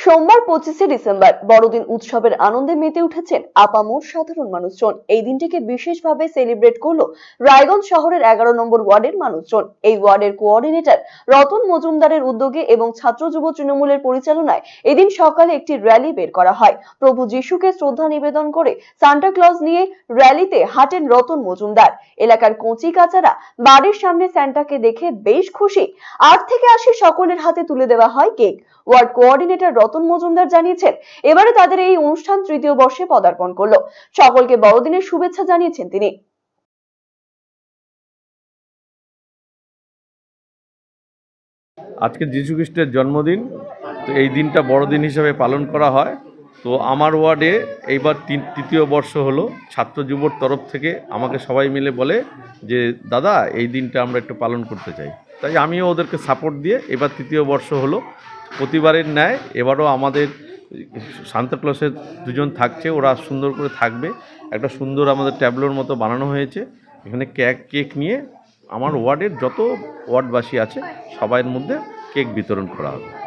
সোমবার পঁচিশে ডিসেম্বর, বড়দিন উৎসবের আনন্দে মেতে উঠেছেন আপামোর সাধারণ মানুষজন। এই দিনটিকে বিশেষভাবে সেলিব্রেট করল রায়গঞ্জ শহরের এগারো নম্বর ওয়ার্ডের মানুষজন। এই ওয়ার্ডের কোঅর্ডিনেটর রতন মজুমদারের উদ্যোগে এবং ছাত্র যুব তৃণমূলের পরিচালনায় এদিন সকালে একটি র্যালি বের করা হয়। প্রভু যিশুকে শ্রদ্ধা নিবেদন করে সান্টা ক্লজ নিয়ে র্যালিতে হাঁটেন রতন মজুমদার। এলাকার কচি কাচারা বাড়ির সামনে স্যান্টাকে দেখে বেশ খুশি। আট থেকে আশি সকলের হাতে তুলে দেওয়া হয় cake. Ward coordinator Ratan Majumdar জানিয়েছেন এবারে তাদের এই অনুষ্ঠান তৃতীয় বর্ষে পদার্পণ করল। সকলকে বড়দিনের শুভেচ্ছা জানিয়েছেন তিনি। আজকে যীশু খ্রিস্টের জন্মদিন, তো এই দিনটা বড়দিন হিসাবে পালন করা হয়। তো আমার ওয়ার্ডে এইবার তৃতীয় বর্ষ হলো। ছাত্র যুবর তরফ থেকে আমাকে সবাই মিলে বলে যে, দাদা, এই দিনটা আমরা একটু পালন করতে চাই। তাই আমিও ওদেরকে সাপোর্ট দিয়ে এবার তৃতীয় বর্ষ হলো। প্রতিবারের ন্যায় এবারও আমাদের সান্তাক্লসের দুজন থাকছে, ওরা সুন্দর করে থাকবে। একটা সুন্দর আমাদের ট্যাবলোর মতো বানানো হয়েছে। এখানে কেক কেক নিয়ে আমার ওয়ার্ডের যত ওয়ার্ডবাসী আছে, সবাইয়ের মধ্যে কেক বিতরণ করা হবে।